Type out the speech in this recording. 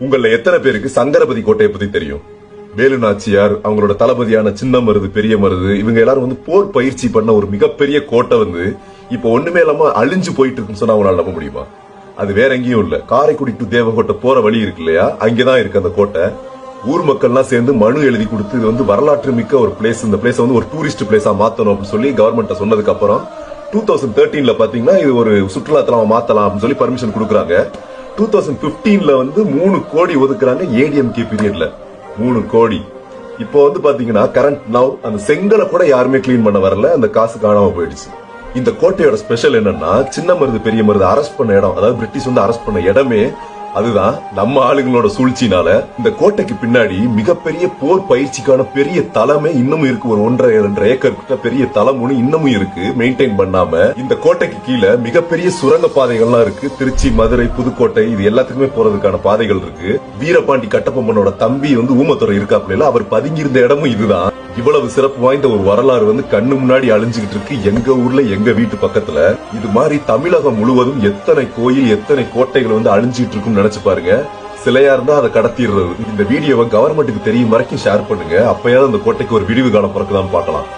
உங்கள எத்தனை பேருக்கு சங்கரபதி கோட்டையை பத்தி தெரியும்? வேலு நாச்சியார் அவங்களோட தளபதியான சின்ன மருது பெரிய மருது இவங்க எல்லாரும் வந்து போர் பயிற்சி பண்ண ஒரு மிகப்பெரிய கோட்டை வந்து இப்ப ஒண்ணுமே இல்லாம அழிஞ்சு போயிட்டு இருக்குன்னு சொன்னா அவங்களால நம்ப முடியுமா? அது வேற எங்கேயும் இல்ல. காரைக்குடி டு தேவகோட்டை போற வழி இருக்கு இல்லையா? அங்கேதான் இருக்கு அந்த கோட்டை. ஊர் மக்கள்லாம் சேர்ந்து மனு எழுதி கொடுத்து இது வந்து வரலாற்று மிக்க ஒரு பிளேஸ் இந்த பிளேஸ் வந்து ஒரு டூரிஸ்ட் பிளேஸா மாத்தணும் அப்படின்னு சொல்லி கவர்மெண்ட் சொன்னதுக்கு அப்புறம் டூ தௌசண்ட் தேர்ட்டீன்ல பாத்தீங்கன்னா இது ஒரு சுற்றுலா மாத்தலாம் அப்படின்னு சொல்லி பர்மிஷன் கொடுக்குறாங்க. டூ தௌசண்ட் பிப்டீன்ல வந்து மூணு கோடி ஒதுக்குறாங்க ஏடிஎம்கே பீரியட்ல. மூணு கோடி. இப்போ வந்து பாத்தீங்கன்னா கரண்ட் நவ் அந்த செங்கலை கூட யாருமே க்ளீன் பண்ண வரல. அந்த காசு காணாம போயிடுச்சு. இந்த கோட்டையோட ஸ்பெஷல் என்னன்னா சின்ன மருது பெரிய மருது அரெஸ்ட் பண்ண இடம் அதாவது பிரிட்டிஷ் வந்து அரெஸ்ட் பண்ண இடமே அதுதான் நம்ம ஆளுங்களோட சூழ்ச்சினால இந்த கோட்டைக்கு பின்னாடி மிகப்பெரிய போர் பயிற்சிக்கான பெரிய தளமே இன்னமும் இருக்கு. ஒரு ஒன்றரை ரெண்டு ஏக்கர் கிட்ட பெரிய தளம் ஒன்று இன்னமும் இருக்கு. மெயின்டைன் பண்ணாம இந்த கோட்டைக்கு கீழே மிகப்பெரிய சுரங்க பாதைகள்லாம் இருக்கு. திருச்சி மதுரை புதுக்கோட்டை இது எல்லாத்துக்குமே போறதுக்கான பாதைகள் இருக்கு. வீரபாண்டி கட்டபொம்மனோட தம்பி வந்து ஊமத்துறை இருக்காப்புல அவர் பதுங்கியிருந்த இடமும் இதுதான். இவ்வளவு சிறப்பு வாய்ந்த ஒரு வரலாறு வந்து கண்ணு முன்னாடி அழிஞ்சுகிட்டு இருக்கு. எங்க ஊர்ல எங்க வீட்டு பக்கத்துல. இது மாதிரி தமிழகம் முழுவதும் எத்தனை கோயில் எத்தனை கோட்டைகள் வந்து அழிஞ்சிட்டு இருக்கும்னு நினைச்சு பாருங்க. சிலையா இருந்தா அதை கடத்திடுறது. இந்த வீடியோவை கவர்மெண்ட்டுக்கு தெரியும் வரைக்கும் ஷேர் பண்ணுங்க. அப்பயாவது அந்த கோட்டைக்கு ஒரு விடிவு காலம் பிறக்குதான்னு பார்க்கலாம்.